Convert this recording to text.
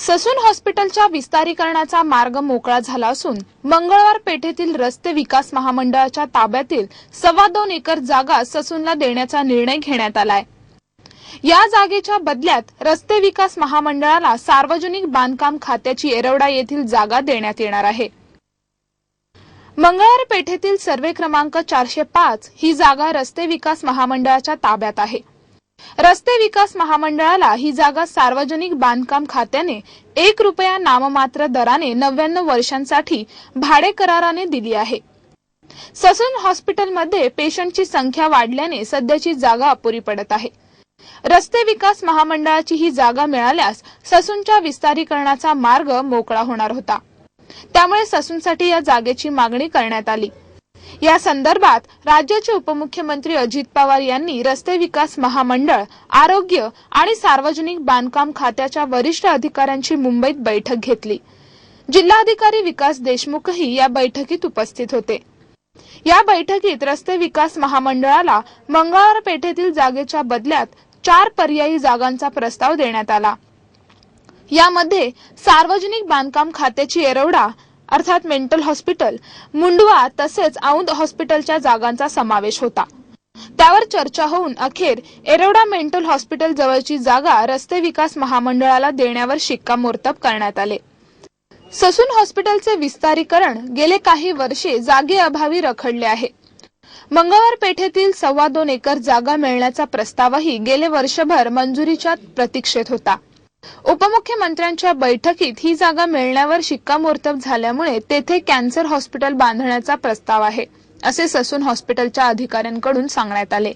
Sassoon हॉस्पिटलच्या विस्तारीकरणाचा मार्ग मोकळा झाला असून मंगळवार पेठेतील रस्ते विकास महामंडळाच्या ताब्यातील सव्वा दोन एकर जागा ससूनला देण्याचा निर्णय घेण्यात आलाय. या जागेच्या बदल्यात रस्ते विकास महामंडळाला सार्वजनिक बांधकाम खात्याची येरवडा येथील जागा देण्यात येणार आहे. मंगळवार पेठेतील सर्वे क्रमांक चारशे पाच ही जागा रस्ते विकास महामंडळाच्या ताब्यात आहे. रस्ते विकास महामंडळाला ही जागा सार्वजनिक बांधकाम खात्याने एक रुपया नाममात्र दराने नव्याण्णव वर्षांसाठी भाडे कराराने दिली आहे. ससून हॉस्पिटलमध्ये पेशंटची संख्या वाढल्याने सध्याची जागा अपुरी पडत आहे. रस्ते विकास महामंडळाची ही जागा मिळाल्यास ससूनच्या विस्तारीकरणाचा मार्ग मोकळा होणार होता. त्यामुळे ससूनसाठी या जागेची मागणी करण्यात आली. या संदर्भात राज्याचे उपमुख्यमंत्री अजित पवार यांनी रस्ते विकास महामंडळ आरोग्य आणि सार्वजनिक बांधकाम खात्याच्या वरिष्ठ अधिकाऱ्यांची मुंबईत बैठक घेतली. जिल्हाधिकारी विकास देशमुखही या बैठकीत उपस्थित होते. या बैठकीत रस्ते विकास महामंडळाला मंगळवार पेठेतील जागेच्या बदल्यात चार पर्यायी जागांचा प्रस्ताव देण्यात आला. यामध्ये सार्वजनिक बांधकाम खात्याची एरवडा अर्थात मेंटल हॉस्पिटल मुंडवा तसेच औंध हॉस्पिटलच्या जागांचा समावेश होता. त्यावर चर्चा होऊन अखेर एरोडा मेंटल हॉस्पिटल जवळची जागा रस्ते विकास महामंडळाला देण्यावर शिक्कामोर्तब करण्यात आले. ससून हॉस्पिटलचे विस्तारीकरण गेले काही वर्षे जागेअभावी रखडले आहे. मंगळवार पेठेतील सव्वा दोन एकर जागा मिळण्याचा प्रस्तावही गेले वर्षभर मंजुरीच्या प्रतीक्षेत होता. उपमुख्यमंत्र्यांच्या बैठकीत ही जागा मिळण्यावर शिक्कामोर्तब झाल्यामुळे तेथे कॅन्सर हॉस्पिटल बांधण्याचा प्रस्ताव आहे असे ससून हॉस्पिटलच्या अधिकाऱ्यांकडून सांगण्यात आले.